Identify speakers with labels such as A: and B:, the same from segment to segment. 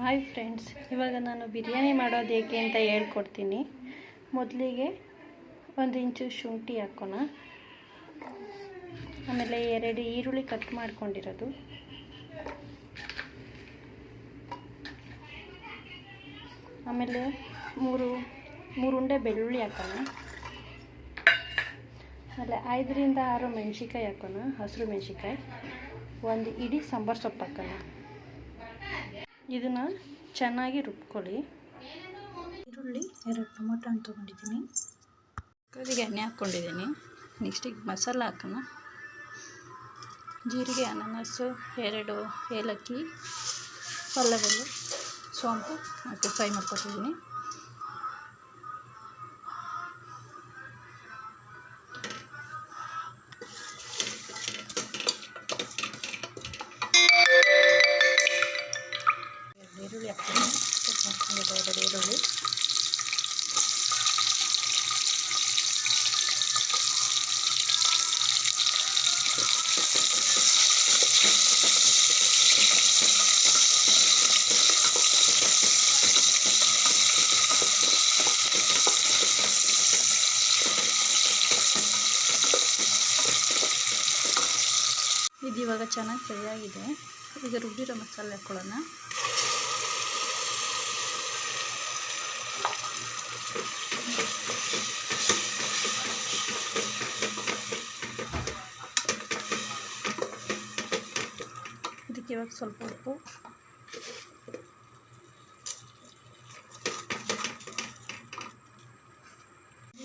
A: Hi friends ಇವಾಗ ನಾನು ಬಿರಿಯಾನಿ ಮಾಡೋದು ಹೇಗೆ ಅಂತ ಹೇಳ್ಕೊಡ್ತೀನಿ. ಮೊದಲಿಗೆ ಒಂದು ಇಂಚು ಶುಂಠಿ ಹಾಕೋಣ. ಆಮೇಲೆ ಎರಡು ಈರುಳ್ಳಿ ಕಟ್ ಮಾಡ್ಕೊಂಡಿರೋದು. ಆಮೇಲೆ ಮೂರು ಮೂರು ಉಂಡೆ ಬೆಳ್ಳುಳ್ಳಿ ಹಾಕೋಣ. ಆಮೇಲೆ ಐದರಿಂದ ಆರು ಮೆಣಸಿಕಾಯಿ ಹಾಕೋಣ, ಹಸಿರು ಮೆಣಸಿಕಾಯಿ ಒಂದು ಇಡೀ ಸಾಂಬಾರು ಸೊಪ್ಪು ಹಾಕೋಣ. ಇದನ್ನು ಚೆನ್ನಾಗಿ ರುಬ್ಕೊಳ್ಳಿ. ಈರುಳ್ಳಿ ಎರಡು ಟೊಮೊಟೊ ಹಣ್ಣು ತೊಗೊಂಡಿದ್ದೀನಿ. ಕದಿಗೆ ಎಣ್ಣೆ ಹಾಕ್ಕೊಂಡಿದ್ದೀನಿ. ನೆಕ್ಸ್ಟಿಗೆ ಮಸಾಲ ಹಾಕೋಣ. ಜೀರಿಗೆ, ಅನಾನಸು, ಎರಡು ಏಲಕ್ಕಿ ಪಲ್ಲವೆಲ್ಲ ಸೋಂಪು ಮತ್ತು ಫ್ರೈ ಮಾಡ್ಕೊತಿದ್ದೀನಿ. ಕಟ್ ಎರಡು ಈರುಳ್ಳಿ ಇದು ಇವಾಗ ಚೆನ್ನಾಗಿ ಸರಿಯಾಗಿದೆ. ಈಗ ರುಬ್ಬಿರೋ ಮಸಾಲೆ ಹಾಕ್ಕೊಳ್ಳೋಣ ಇದಕ್ಕೆ ಇವಾಗ ಸ್ವಲ್ಪ ಉಪ್ಪು.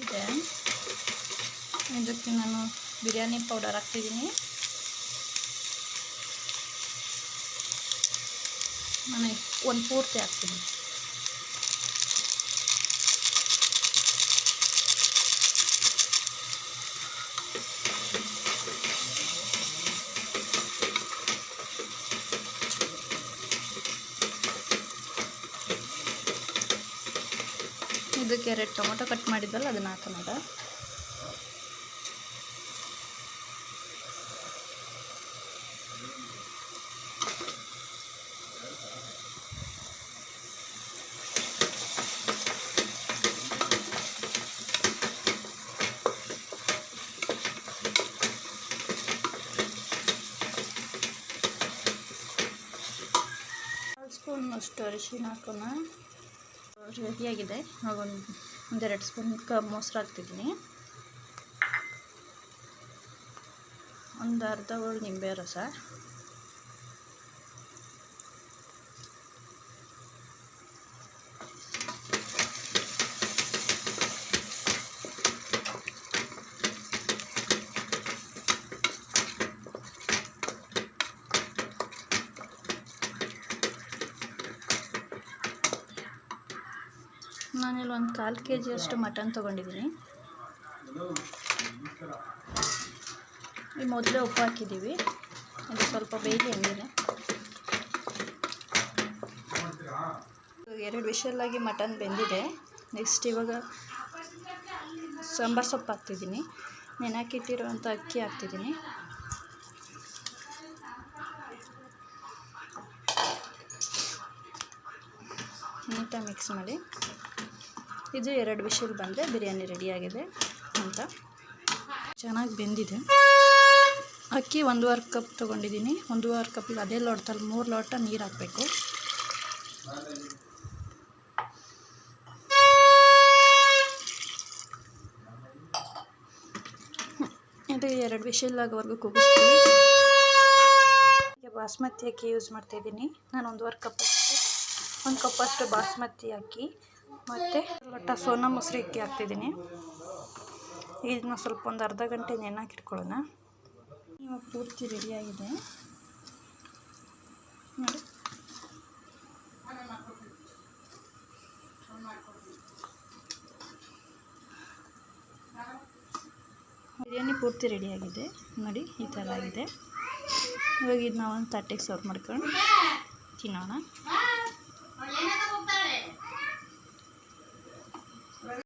A: ಇದೆ. ಇದಕ್ಕೆ ನಾನು ಬಿರಿಯಾನಿ ಪೌಡರ್ ಹಾಕ್ತಿದ್ದೀನಿ. ನಾನು ಒಂದು ಪೂರ್ತಿ ಹಾಕ್ತೀನಿ. ಇದಕ್ಕೆ ಎರಡು ಟೊಮೊಟೊ ಕಟ್ ಮಾಡಿದ್ವಲ್ಲ ಅದನ್ನು ಹಾಕೋಣ ಸ್ಪೂನ್ ಅಷ್ಟು ಅರಿಶಿನ ಹಾಕೋಣ. ರೆಡಿಯಾಗಿದೆ ಒಂದು ಒಂದೆರಡು ಸ್ಪೂನ್ ಕ ಮೊಸರು ಹಾಕ್ತಿದ್ದೀನಿ. ಒಂದು ಅರ್ಧ ಹೋಳು ನಿಂಬೆ ರಸ. ನಾನಿಲ್ಲಿ ಒಂದು ಕಾಲು ಕೆ ಜಿಯಷ್ಟು ಮಟನ್ ತೊಗೊಂಡಿದ್ದೀನಿ. ಈ ಮೊದಲೇ ಉಪ್ಪು ಹಾಕಿದ್ದೀವಿ. ಅದು ಸ್ವಲ್ಪ ಬೇಗ ಹಂಗಿದೆ ಎರಡು ವಿಷಲಾಗಿ ಮಟನ್ ಬೆಂದಿದೆ. ನೆಕ್ಸ್ಟ್ ಇವಾಗ ಸಾಂಬಾರು ಸೊಪ್ಪು ಹಾಕ್ತಿದ್ದೀನಿ. ನೆನಾಕಿಟ್ಟಿರುವಂಥ ಅಕ್ಕಿ ಹಾಕ್ತಿದ್ದೀನಿ. ನೀಟಾಗಿ ಮಿಕ್ಸ್ ಮಾಡಿ. ಇದು ಎರಡು ವಿಷಲ್ ಬಂದರೆ ಬಿರಿಯಾನಿ ರೆಡಿಯಾಗಿದೆ ಅಂತ. ಚೆನ್ನಾಗಿ ಬೆಂದಿದೆ. ಅಕ್ಕಿ ಒಂದೂವರೆ ಕಪ್ ತೊಗೊಂಡಿದ್ದೀನಿ. ಒಂದೂವರೆ ಕಪ್ಪಿಗೆ ಅದೇ ಲೋಟದಲ್ಲಿ ಮೂರು ಲೋಟ ನೀರು ಹಾಕಬೇಕು. ಇದು ಎರಡು ವಿಷಲ್ ಆಗೋವರೆಗೂ ಕೂಗಿಸ್ತೀನಿ. ಬಾಸ್ಮತಿ ಅಕ್ಕಿ ಯೂಸ್ ಮಾಡ್ತಾಯಿದ್ದೀನಿ ನಾನು ಒಂದೂವರೆ ಕಪ್ ಅಷ್ಟು. ಒಂದು ಕಪ್ಪಷ್ಟು ಬಾಸ್ಮತಿ ಅಕ್ಕಿ. ಮತ್ತು ಲೊಟ್ಟ ಸೋನಾ ಮೊಸರು ಅಕ್ಕಿ ಹಾಕ್ತಿದ್ದೀನಿ. ಇದನ್ನ ಸ್ವಲ್ಪ ಒಂದು ಅರ್ಧ ಗಂಟೆ ನೆನಾಕಿಟ್ಕೊಳ್ಳೋಣ ಇವಾಗ ಪೂರ್ತಿ ರೆಡಿಯಾಗಿದೆ ನೋಡಿ. ಬಿರಿಯಾನಿ ಪೂರ್ತಿ ರೆಡಿಯಾಗಿದೆ ನೋಡಿ, ಈ ಥರ ಆಗಿದೆ. ಇವಾಗ ಇದನ್ನ ಒಂದು ತಟ್ಟೆಗೆ ಸರ್ವ್ ಮಾಡ್ಕೊಂಡು ತಿನ್ನೋಣ.